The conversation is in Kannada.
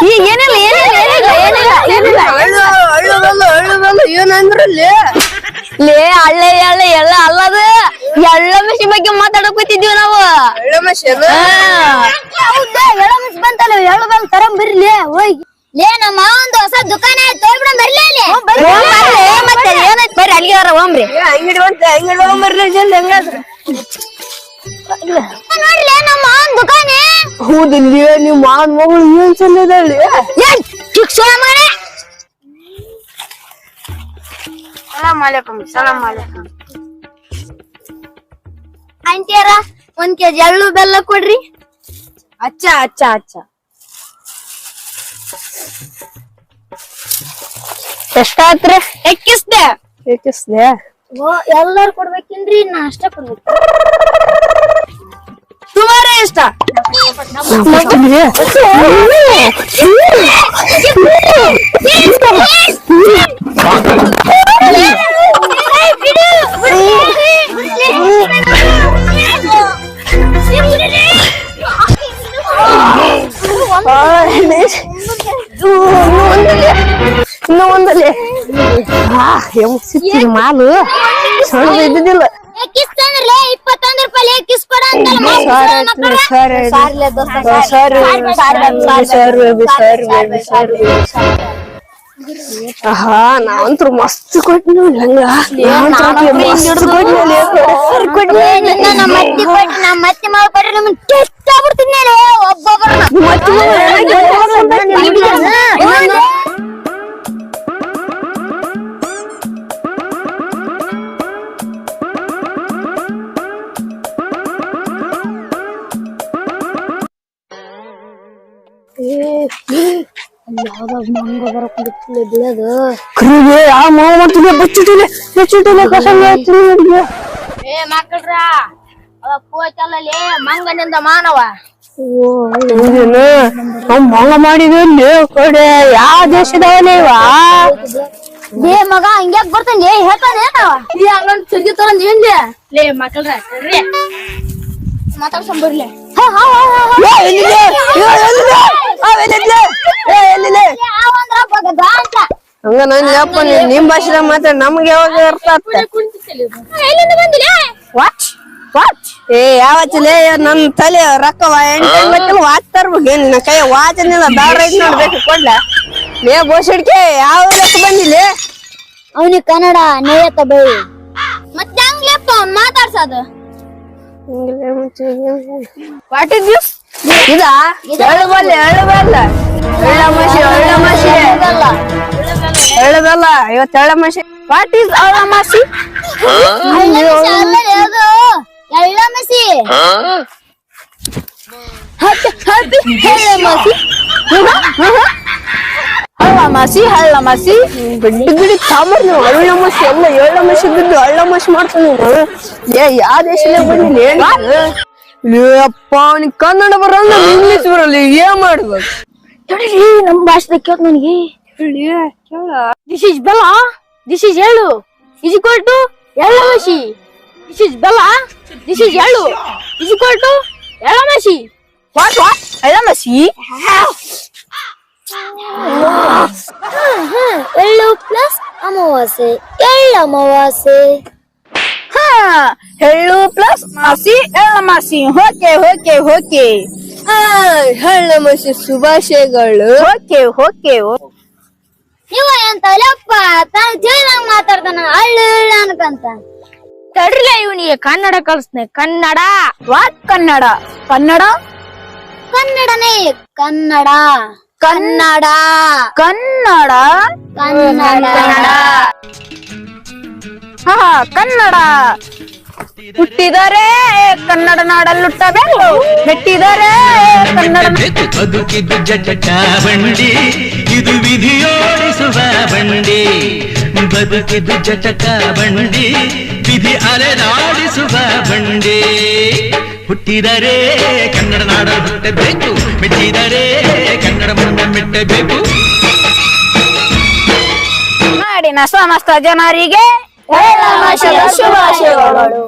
ಈ ಏನಿಲ್ಲ ಏನಿಲ್ಲ ಏನಿಲ್ಲ ಏನಿಲ್ಲ ಏನಿಲ್ಲ. ಅಳ್ಳು ಅಳ್ಳದಲ್ಲ ಏನಂದ್ರಲ್ಲಿ ಲೇ. ಅಳ್ಳೆ ಎಳ್ಳೆ ಎಲ್ಲ ಅಲ್ಲದ. ಎಳ್ಳ ಮಸಿ ಬಗ್ಗೆ ಮಾತಾಡಕ್ ಕೂತಿದ್ವಿ ನಾವು. ಅಳ್ಳ ಮಷನ್ ಹೌದಾ? ಎಳ್ಳ ಮಿಸ್ ಬಂತಲ್ಲ ಎಳ್ಳು ಬಂದು ತರಂ ಬರ್ಲಿ ಹೋಗಿ ಲೇ ನಮ್ಮ ಒಂದು ಹೊಸ ದುಕಾನ ಆಯ್ತು ಹೋಗ್ಬಿಡ ಬರ್ಲಿ ಅಲ್ಲಿ. ಮತ್ತೆ ಏನಾಯ್ತು? ಬರ್ರಿ ಅಲ್ಲಿಗೆ ಬರ ಹೋಮ್ರಿ ಅಂಗಡಿ ಬಂತ ಅಂಗಡಿ ಹೋಗ್ಬರ್ಲಿ ಜಲ್ದಿ ಹಂಗಾದ್ರೆ. ನೋಡ್ಲಿ ನಮ್ಮ ಮಾವನ್ ದುಕಾನ? ಹೌದಿಲ್ಲಿ ನೀವು ಮಾನ್ ಮಗಳು ಏನ್ ಚೆಲ್ಲಿದಳ್ಳಿ ಏನ್ ಕಿಕ್ಸೋ ಮಗನೇ ಸಲಾಮ್ ಅಲೈಕುಮ್ ಸಲಾಮ್ ಅಲೈಕುಮ್. ಆಂಟಿಯರ ಒಂದ್ ಕೆಜಿ ಎಳ್ಳು ಬೆಲ್ಲ ಕೊಡ್ರಿ. ಅಚ್ಚ ಅಚ್ಚ ಅಚ್ಚ. ಎಷ್ಟಾತ್ರಿ? ಎಕ್ಕಿಸ್ದೆ. ಓ ಎಲ್ಲಾರು ಕೊಡ್ಬೇಕಿನ್ರಿ ನಾ ಅಷ್ಟ ಕೊಡ್ಬೇಕು ಸುಮಾರೇ ಇಷ್ಟ ಇನ್ನು ಒಂದಲ್ಲಿ ಸಿಕ್ಕಿದ ಮಾಲು ಸಣ್ಣ ಇದ್ದಿದ್ದಿಲ್ಲ ಎಕ್ಕಿಸ್ತಂದ್ರಲೇ ಇಪ್ಪತ್ತೊಂದ್ ರೂಪಾಯಿ ಎಕ್ಕಿಸ್ ಕೊಡ ಅಂತಲ್ಲ ಸಾರಿ ಸಾರಿ ಸಾರಿ ಸಾರಿ ಸಾರಿ ಸಾರಿ ಆಹಾ ನಾವಂತ್ರು ಮಸ್ತ್ ಕೊಟ್ಟಿ ನೋಡಿ ಹಂಗ ಮಸ್ತ್ ಕೊಟ್ಟಿ ನಮ್ಮ ಅತ್ತಿ ಕೊಟ್ಟು ನಮ್ಮ ಅತ್ತಿ ಮಾವ ಕೊಟ್ರೆ ನಮ್ಮನ್ನ ಕೆಟ್ಟಾಗ್ಬಿಡ್ತೀನಿ ಒಬ್ಬೊಬ್ಬರನ್ನ ಕರಿವೆ ಆ ಮಾವ ಮಾಡ್ತಿದ್ದೆ ಬಚ್ಚಿಟ್ಟಿಲೆ ಬಚ್ಚಿಟ್ಟಿಲೆ ಕಸಂಗ ಏ ಮಕ್ಕಳ್ರ ಅವ ಕೋಚಲ್ಲೇ ಮಂಗನಿಂದ ಮಾನವ. ಮಂಗ ಮಾಡಿದ್ವಿ ಕಡೆ. ಯಾವ ದೇಶದವನೇ ಇವ? ಏ ಮಗ ಹಿಂಗ್ಯಾಕ್ ಬರ್ತಾನೆ? ಏ ಹೇಳ್ತಾನೆ ಈ ಹಂಗಂದ್ ಸುದ್ದಿ ತರಂದ್ ಏನ್ಲಿ ಲೇ ಮಕ್ಕಳ್ರ ಹಾ ಹಾ ಹಾ ಹಾ ಎಲ್ಲಿದೆ? ಹಂಗ ನನ್ ಯಪ್ಪ ನಿಮ್ ಭಾಷೆದಾಗ ಮಾತ್ರ ನಮ್ಗೆ ಯಾವಾಗ ಅರ್ಥ ವಾಚ್ ವಾಚ್ ಏ ಯಾವತ್ತಲೇ ನನ್ ತಲೆ ರೊಕ್ಕ ಎಂಟು ವಾಚ್ ತರ್ಬೇಕು. ಏನ್ ನನ್ನ ಕೈ ವಾಚ್ ಏನಿಲ್ಲ ದಾರ ಐತ್ ನೋಡ್ಬೇಕು ಕೊಡ್ಲ? ಲೇ ಬೋಸಿಡ್ಕೆ ಯಾವ ಲೆಕ್ಕ ಬಂದಿಲ್ಲ? ಅವನಿಗೆ ಕನ್ನಡ ನೇಯತ ಬೈ. ಮತ್ತೆ ಹಂಗ್ಲೆಪ್ಪ ಮಾತಾಡ್ಸೋದು? ವಾಟ್ ಇಸ್ ದಿಸ್ ಇದ? ಎಳ್ಳು ಬಲ್ಲ ಎಳ್ಳು ಬಲ್ಲ ಎಳ್ಳ ಮಸಿ. ಎಳ್ಳ ಬಲ್ಲ ಇವತ್ತು ಎಳ್ಳ ಮಸಿ ವಾಟ್ ಇಸ್ ಅಳ್ಳಮಾಸಿ ಮಸಿ. ಹಳ್ಳಮಾಸಿ ಹಳ್ಳಮಾಸಿ ಮಸಿ. ಬಿಡಿ ಗಿಡಿ ತಾಮರ್ ನೀವು ಎಳ್ಳ ಮಸಿ. ಎಲ್ಲ ಎಳ್ಳಮಸಿ ಬಿದ್ದು ಎಳ್ಳ ಮಸಿ ಮಾಡ್ತಾನೆ ನೀವು ಏ ಯಾವ ದೇಶ ಬಂದಿಲ್ಲ ಅಪ್ಪ ಅವ್ನಿಗೆ ಕನ್ನಡ ಬರಲ್ಲ ಇಂಗ್ಲಿಷ್ ಬರಲ್ಲ ಏನ್ ಮಾಡ್ಬೇಕು? ತಡೀರಿ ನಮ್ ಭಾಷೆದಾಗ ಕೇಳ್ತ ನನಗೆ. ದಿಸ್ ಇಸ್ ಬೆಲ್ಲ ದಿಸ್ ಇಸ್ ಎಳ್ಳು ಇಸ್ ಇಕ್ವಲ್ ಟು ಎಳ್ಳಮಸಿ ದಿಸ್ ಇಸ್ ಬೆಲ್ಲ ದಿಸ್ ಇಸ್ ಎಳ್ಳು ಇಸ್ ಇಕ್ವಲ್ ಟು ಎಳ್ಳಮಸಿ ವಾಟ್ ವಾಟ್ ಎಳ್ಳಮಸಿ ಎಳ್ಳು ಪ್ಲಸ್ ಅಮಾವಾಸ್ಯೆ ಎಳ್ಳು ಅಮಾವಾಸ್ಯೆ ಹಾ ಹೆಳ್ಳು ಪ್ಲಸ್ ಮಾಸಿ ಎಳ್ಳ ಮಾಸಿ ಹೋಕೆ ಹೋಕೆ ಓಕೆ ಹಳ್ಳ ಮಸಿ ಶುಭಾಶಯಗಳು. ಓಕೆ ಹೋಕೆ ಇವ ಎಂತ ಅಲ್ಲಪ್ಪ ತಾನು ತಿಳಿದಂಗ ಮಾತಾಡ್ತಾನ ಅಳ್ಳು ಅನ್ಕಂತ. ತಡ್ರಿಲ್ಲ ಇವನಿಗೆ ಕನ್ನಡ ಕಲಿಸ್ನೆ ಕನ್ನಡ. ವಾಟ್ ಕನ್ನಡ. ಕನ್ನಡ? ಕನ್ನಡನೇ ಕನ್ನಡ. ಕನ್ನಡ. ಕನ್ನಡ. ಕನ್ನಡ. ಹಾ ಕನ್ನಡ. ಹುಟ್ಟಿದರೆ ಕನ್ನಡ ನಾಡಲ್ಲುಟ್ಟಬೇಕು. ಮೆಟ್ಟಿದರೆ ಕನ್ನಡ ಬದುಕಿದ್ದು ಜಟಕ ಬಂಡಿ ಇದು ವಿಧಿಯೋಡಿಸುವ ಬಂಡಿ. ಬದುಕಿದ್ದು ಜಟಕ ಬಂಡಿ ವಿಧಿ ಅಲೆದಾಡಿಸುವ ಬಂಡಿ. ಹುಟ್ಟಿದರೆ ಕನ್ನಡ ನಾಡ ಹುಟ್ಟಬೇಕು ಮೆಟ್ಟಿದರೆ ಕನ್ನಡ ಮಣ್ಣ ಮೆಟ್ಟಬೇಕು. ನಾಡಿನ ಸಮಸ್ತ ಜನರಿಗೆ ಶುಭಾಶಯಗಳು